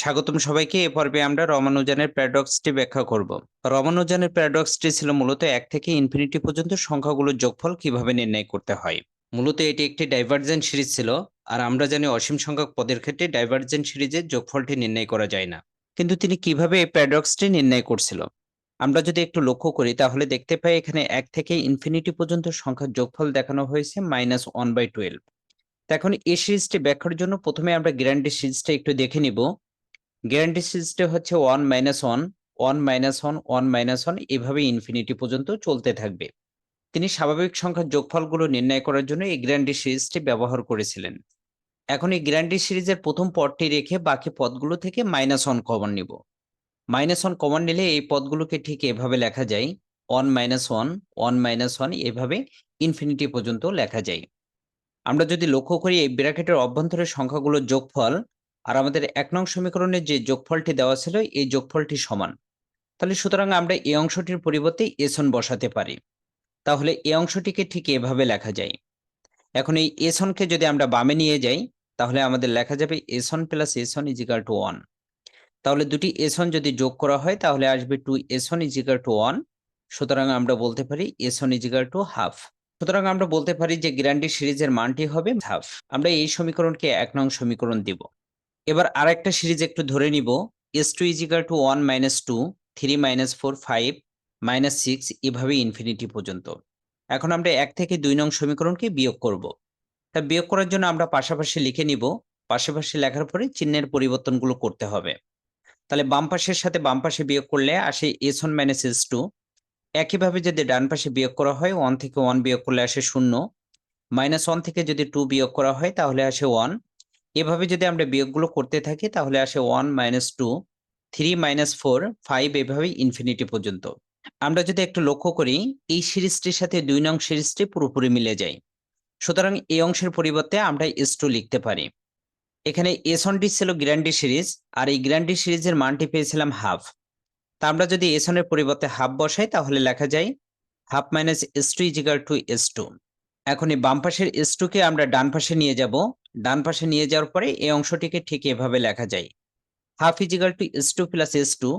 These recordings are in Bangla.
স্বাগতম সবাইকে। এ পর্বে আমরা রমানুজনের প্যারাডক্সটি ব্যাখ্যা করব। রমানুজনের প্যারাডক্সটি ছিল মূলত এক থেকে ইনফিনিটি পর্যন্ত সংখ্যাগুলোর যোগফল কীভাবে নির্ণয় করতে হয়। মূলত এটি একটি ডাইভার্জেন্ট সিরিজ ছিল, আর আমরা জানি অসীম সংখ্যক পদের ক্ষেত্রে ডাইভার্জেন্ট সিরিজের যোগফলটি নির্ণয় করা যায় না। কিন্তু তিনি কীভাবে এই প্যারাডক্সটি নির্ণয় করছিল? আমরা যদি একটু লক্ষ্য করি, তাহলে দেখতে পাই এখানে এক থেকে ইনফিনিটি পর্যন্ত সংখ্যার যোগফল দেখানো হয়েছে মাইনাস ওয়ান বাই টুয়েলভ। এখন এই সিরিজটি ব্যাখ্যার জন্য প্রথমে আমরা গ্যারান্টি সিরিজটা একটু দেখে নিব। গ্যারান্টি সিরিজটা হচ্ছে one minus one one minus one one minus one এভাবে ইনফিনিটি পর্যন্ত চলতে থাকবে। তিনি স্বাভাবিক সংখ্যার যোগফলগুলো নির্ণয় করার জন্য এই গ্যারান্টি সিরিজটি ব্যবহার করেছিলেন। এখন এই গ্যারান্টি সিরিজের প্রথম পদটি রেখে বাকি পদগুলো থেকে মাইনাস ওয়ান কমন নিব। মাইনাস ওয়ান কমন নিলে এই পদগুলোকে ঠিক এভাবে লেখা যায়। One minus one one minus one এভাবে ইনফিনিটি পর্যন্ত লেখা যায়। আমরা যদি লক্ষ্য করি এই ব্র্যাকেটের অভ্যন্তরের সংখ্যাগুলোর যোগফল আর আমাদের এক নং সমীকরণে যে যোগফলটি দেওয়া ছিল, এই যোগফলটি সমান। তাহলে সুতরাং আমরা এই অংশটির পরিবর্তে এসন বসাতে পারি। তাহলে এই অংশটিকে ঠিক এভাবে লেখা যায়। এখন এই এসনকে যদি আমরা বামে নিয়ে যাই, তাহলে আমাদের লেখা যাবে S n plus S n equal to one তাহলে দুটি এসন যদি যোগ করা হয়, তাহলে আসবে two S n equal to one সুতরাং আমরা বলতে পারি এসন ইজিকাল টু হাফ সুতরাং আমরা বলতে পারি যে গ্যারান্টি সিরিজের মানটি হবে হাফ আমরা এই সমীকরণকে এক নং সমীকরণ দিব। এবার আরেকটা সিরিজ একটু ধরে নিব। S two equal to one minus two three minus four five minus six এভাবে ইনফিনিটি পর্যন্ত। এখন আমরা এক থেকে দুই নং সমীকরণকে বিয়োগ করব। তা বিয়োগ করার জন্য আমরা পাশাপাশি লিখে নিব, পাশাপাশি লেখার পরে চিহ্নের পরিবর্তনগুলো করতে হবে। তাহলে বাম পাশের সাথে বাম পাশে বিয়োগ করলে আসে S one minus S two একইভাবে যদি ডান পাশে বিয়োগ করা হয় ওয়ান থেকে ওয়ান বিয়োগ করলে আসে শূন্য। মাইনাস ওয়ান থেকে যদি টু বিয়োগ করা হয়, তাহলে আসে ওয়ান এভাবে যদি আমরা বিয়োগগুলো করতে থাকি, তাহলে আসে one minus two three minus four five এভাবে ইনফিনিটি পর্যন্ত। আমরা যদি একটু লক্ষ্য করি, এই সিরিজটির সাথে দুই নং সিরিজটি পুরোপুরি মিলে যায়। সুতরাং এই অংশের পরিবর্তে আমরা এস টু লিখতে পারি। এখানে এস ওয়ানটি ছিল গ্র্যান্ডি সিরিজ, আর এই গ্র্যান্ডি সিরিজের মানটি পেয়েছিলাম হাফ তা আমরা যদি এস ওয়ানের পরিবর্তে হাফ বসাই, তাহলে লেখা যায় half minus S two equal to S two এখন এই বাম পাশের এস টুকে আমরা ডান পাশে নিয়ে যাব। ডান পাশে নিয়ে যাওয়ার পরে এই অংশটিকে ঠিক এভাবে লেখা যায়। Half equal to S two plus S two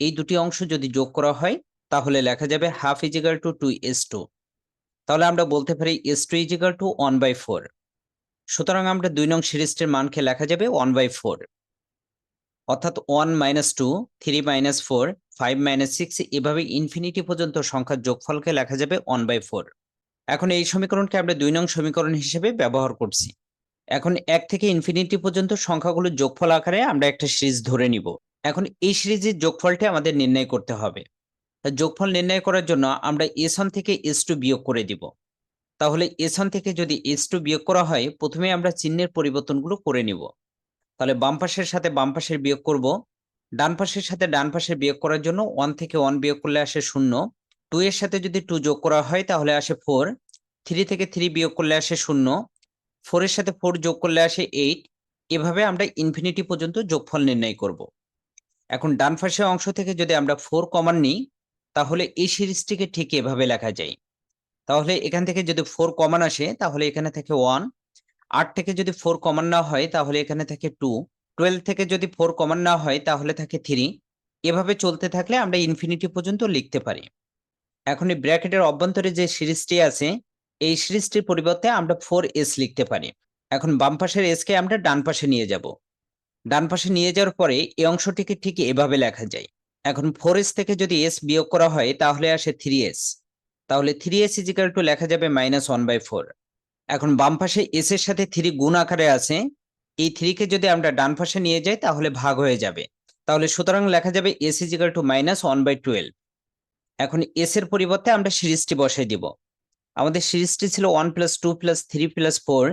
এই দুটি অংশ যদি যোগ করা হয়, তাহলে লেখা যাবে half equal to two S two তাহলে আমরা বলতে পারি S two equal to one by four সুতরাং আমরা দুই নং সিরিজটির মানকে লেখা যাবে ওয়ান বাই ফোর অর্থাৎ one minus two three minus four five minus six এভাবে ইনফিনিটি পর্যন্ত সংখ্যার যোগফলকে লেখা যাবে ওয়ান বাই ফোর এখন এই সমীকরণকে আমরা দুই নং সমীকরণ হিসেবে ব্যবহার করছি। এখন এক থেকে ইনফিনিটি পর্যন্ত সংখ্যাগুলোর যোগফল আকারে আমরা একটা সিরিজ ধরে নিব। এখন এই সিরিজের যোগফলটি আমাদের নির্ণয় করতে হবে। যোগফল নির্ণয় করার জন্য আমরা এস ওয়ান থেকে এস টু বিয়োগ করে দিব। তাহলে এস ওয়ান থেকে যদি এস টু বিয়োগ করা হয়, প্রথমে আমরা চিহ্নের পরিবর্তনগুলো করে নিব। তাহলে বাম পাশের সাথে বাম পাশের বিয়োগ করব। ডান পাশের সাথে ডান পাশের বিয়োগ করার জন্য ওয়ান থেকে ওয়ান বিয়োগ করলে আসে শূন্য। টু এর সাথে যদি টু যোগ করা হয়, তাহলে আসে ফোর থ্রি থেকে থ্রি বিয়োগ করলে আসে শূন্য। ফোরের সাথে ফোর যোগ করলে আসে এইট এভাবে আমরা ইনফিনিটি পর্যন্ত যোগফল নির্ণয় করব। এখন ডান পাশের অংশ থেকে যদি আমরা ফোর কমান নিই, তাহলে এই সিরিজটিকে ঠিক এভাবে লেখা যায়। তাহলে এখান থেকে যদি ফোর কমান আসে, তাহলে এখানে থেকে ওয়ান আট থেকে যদি ফোর কমান না হয়, তাহলে এখানে থাকে টু টুয়েলভ থেকে যদি ফোর কমান না হয়, তাহলে থাকে থ্রি এভাবে চলতে থাকলে আমরা ইনফিনিটি পর্যন্ত লিখতে পারি। এখন এই ব্র্যাকেটের অভ্যন্তরে যে সিরিজটি আছে এই সিরিজটির পরিবর্তে আমরা ফোর এস লিখতে পারি। এখন বাম পাশের এসকে আমরা ডান পাশে নিয়ে যাব। ডান পাশে নিয়ে যাওয়ার পরে এই অংশটিকে ঠিক এভাবে লেখা যায়। এখন ফোর এস থেকে যদি এস বিয়োগ করা হয়, তাহলে আসে থ্রি এস তাহলে থ্রি এস ইজিক্যাল টু লেখা যাবে মাইনাস ওয়ান বাই ফোর এখন বাম পাশে এস এর সাথে থ্রি গুণ আকারে আছে। এই থ্রিকে যদি আমরা ডান পাশে নিয়ে যাই, তাহলে ভাগ হয়ে যাবে। তাহলে সুতরাং লেখা যাবে S equal to minus one by twelve এখন এস এর পরিবর্তে আমরা সিরিজটি বসাই দিব। আমাদের সিরিজটি ছিল one plus two plus three plus four